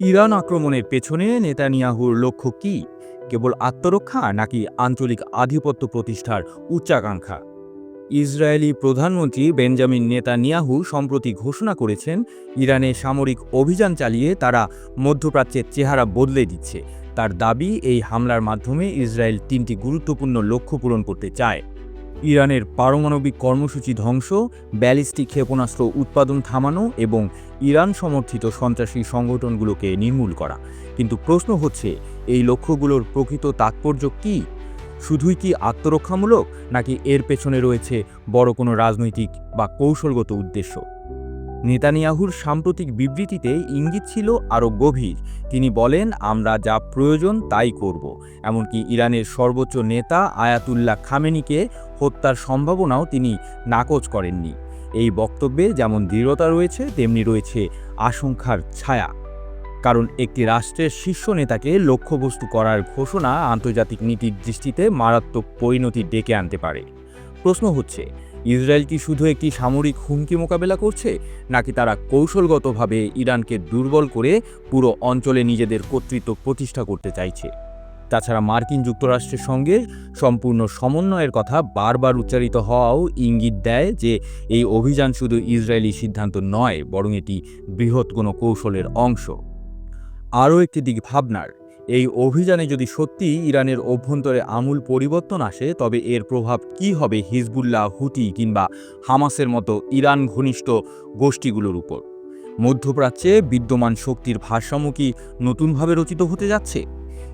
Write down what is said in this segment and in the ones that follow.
Iran আক্রমণের পেছনে নেতানিয়াহুর লক্ষ্য কি? কেবল আত্মরক্ষা নাকি আঞ্চলিক আধিপত্য প্রতিষ্ঠার উচ্চাকাঙ্ক্ষা? ইসরায়েলি প্রধানমন্ত্রী বেঞ্জামিন নেতানিয়াহু সম্প্রতি ঘোষণা করেছেন, ইরানে সামরিক অভিযান চালিয়ে তারা মধ্যপ্রাচ্যের চেহারা বদলে দিচ্ছে। তার দাবি, এই হামলার মাধ্যমে ইসরায়েল তিনটি গুরুত্বপূর্ণ লক্ষ্য পূরণ করতে চায়। ইরানের পারমাণবিক কর্মসূচি ধ্বংস, ব্যালিস্টিক ক্ষেপণাস্ত্র উৎপাদন থামানো এবং ইরান সমর্থিত সন্ত্রাসী সংগঠনগুলোকে নির্মূল করা। কিন্তু প্রশ্ন হচ্ছে, এই লক্ষ্যগুলোর প্রকৃত তাৎপর্য কী? শুধুই কি আত্মরক্ষামূলক, নাকি এর পেছনে রয়েছে বড় কোনো রাজনৈতিক বা কৌশলগত উদ্দেশ্য? নেতানিয়াহুর সাম্প্রতিক বিবৃতিতে ইঙ্গিত ছিল আরও গভীর। তিনি বলেন, আমরা যা প্রয়োজন তাই করব। এমনকি ইরানের সর্বোচ্চ নেতা আয়াতুল্লাহ খামেনিকে হত্যার সম্ভাবনাও তিনি নাকচ করেননি। এই বক্তব্যে যেমন দৃঢ়তা রয়েছে, তেমনি রয়েছে আশঙ্কার ছায়া। কারণ একটি রাষ্ট্রের শীর্ষ নেতাকে লক্ষ্যবস্তু করার ঘোষণা আন্তর্জাতিক নীতির দৃষ্টিতে মারাত্মক পরিণতি ডেকে আনতে পারে। প্রশ্ন হচ্ছে ইসরায়েল কি শুধু একটি সামরিক হুমকি মোকাবেলা করছে, নাকি তারা কৌশলগতভাবে ইরানকে দুর্বল করে পুরো অঞ্চলে নিজেদের কর্তৃত্ব প্রতিষ্ঠা করতে চাইছে? তাছাড়া মার্কিন যুক্তরাষ্ট্রের সঙ্গে সম্পূর্ণ সমন্বয়ের কথা বারবার উচ্চারিত হওয়াও ইঙ্গিত দেয় যে, এই অভিযান শুধু ইসরায়েলি সিদ্ধান্ত নয়, বরং এটি বৃহৎ কোনো কৌশলের অংশ। আরও একটি দিক ভাবনার এই অভিযানে যদি সত্যি ইরানের অভ্যন্তরে আমূল পরিবর্তন আসে, তবে এর প্রভাব কি হবে হিজবুল্লাহ হুতি কিংবা হামাসের মতো ইরান ঘনিষ্ঠ গোষ্ঠীগুলোর উপর? মধ্যপ্রাচ্যে বিদ্যমান শক্তির ভারসাম্য কি নতুনভাবে রচিত হতে যাচ্ছে?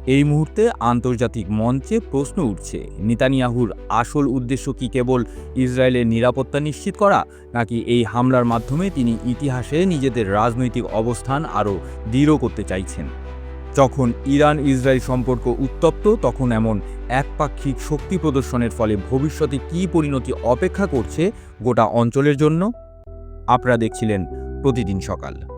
এই মুহূর্তে আন্তর্জাতিক মঞ্চে প্রশ্ন উঠছে, নিতানিয়াহুর আসল উদ্দেশ্য কি কেবল ইসরায়েলের নিরাপত্তা নিশ্চিত করা, নাকি এই হামলার মাধ্যমে তিনি ইতিহাসে নিজেদের রাজনৈতিক অবস্থান আরও দৃঢ় করতে চাইছেন? যখন ইরান ইসরায়েল সম্পর্ক উত্তপ্ত, তখন এমন একপাক্ষিক শক্তি প্রদর্শনের ফলে ভবিষ্যতে কি পরিণতি অপেক্ষা করছে গোটা অঞ্চলের জন্য? আপনারা দেখছিলেন প্রতিদিন সকাল।